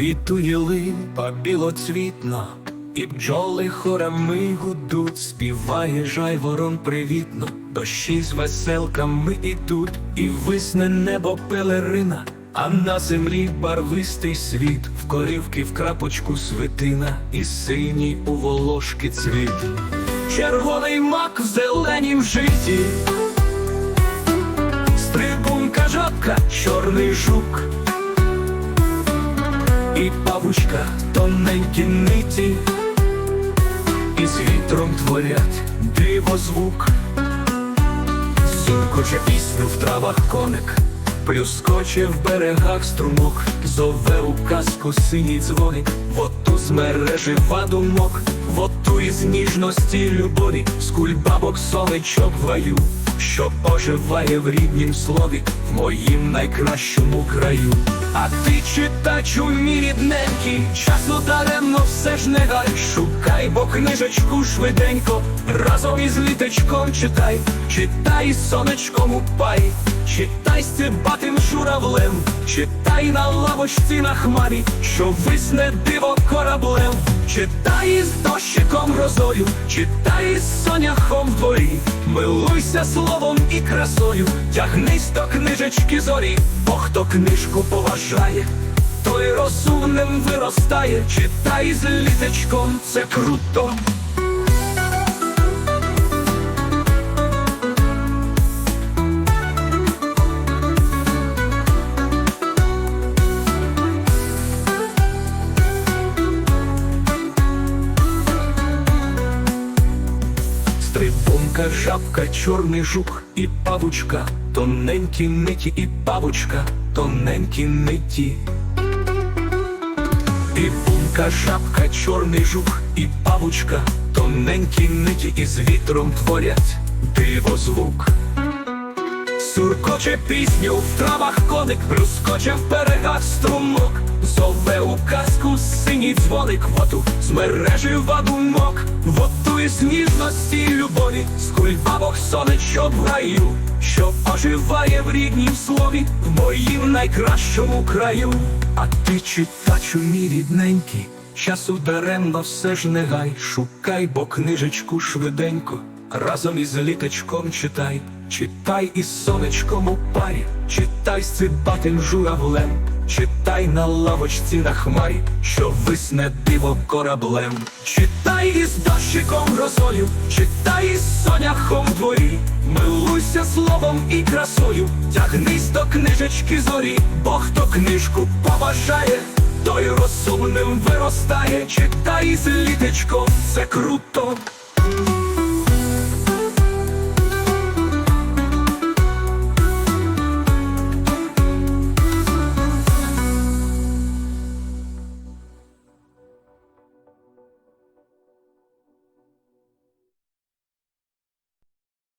Квітує липа білоцвітно, і бджоли хорами гудуть, співає жайворон привітно, дощі з веселками ідуть, і висне небо пелерина, а на землі барвистий світ, в корівки в крапочку свитина, і синій у волошки цвіт. Червоний мак в зеленім житті, стрибунка жабка, чорний жук і павучка тоненькі ниті, і з вітром творять диво звук, Сункоче пісню в травах коник, плюскоче в берегах струмок, зове у казку синій дзвоник, воту з мережі думок, воту із ніжності любові, з кульбабок сонечок ваю, що оживає в ріднім слові, в моїм найкращому краю. А ти читачу мій рідненький, часу даремно все ж не гай, шукай, бо книжечку швиденько, разом із літечком читай, читай сонечком упай, читай стебатим журавлем, читай на лавочці на хмарі, що висне диво кораблем, читай із дощиком грозою, читай із соняхом в милуйся словом і красою, тягнись до книжечки зорі, бо хто книжку поважає, той розумним виростає, читай з літечком, це круто. Стрибунка, жабка, чорний жук і павучка, тоненькі ниті і павучка, тоненькі ниті. Трибунка, бунка, жабка, чорний жук і павучка, тоненькі ниті і з вітром творять диво звук. Суркоче пісню в травах коник, плюскоче в берегах струмок, зове у казку синій дзвоник, воту з мережі вадумок, воту із ніжності любові, з кульбабок сонечок в раю, що оживає в ріднім слові, в моїм найкращому краю. А ти читачу мій рідненький, часу даремно все ж не гай, шукай, бо книжечку швиденько. Разом із літочком читай, читай із сонечком у парі, читай з цибатим журавлем, читай на лавочці на хмарі, що висне диво кораблем, читай із дощиком грозою, читай із соняхом дворі, милуйся словом і красою, тягнись до книжечки зорі, бо хто книжку поважає, той розумним виростає, читай із літечком, це круто.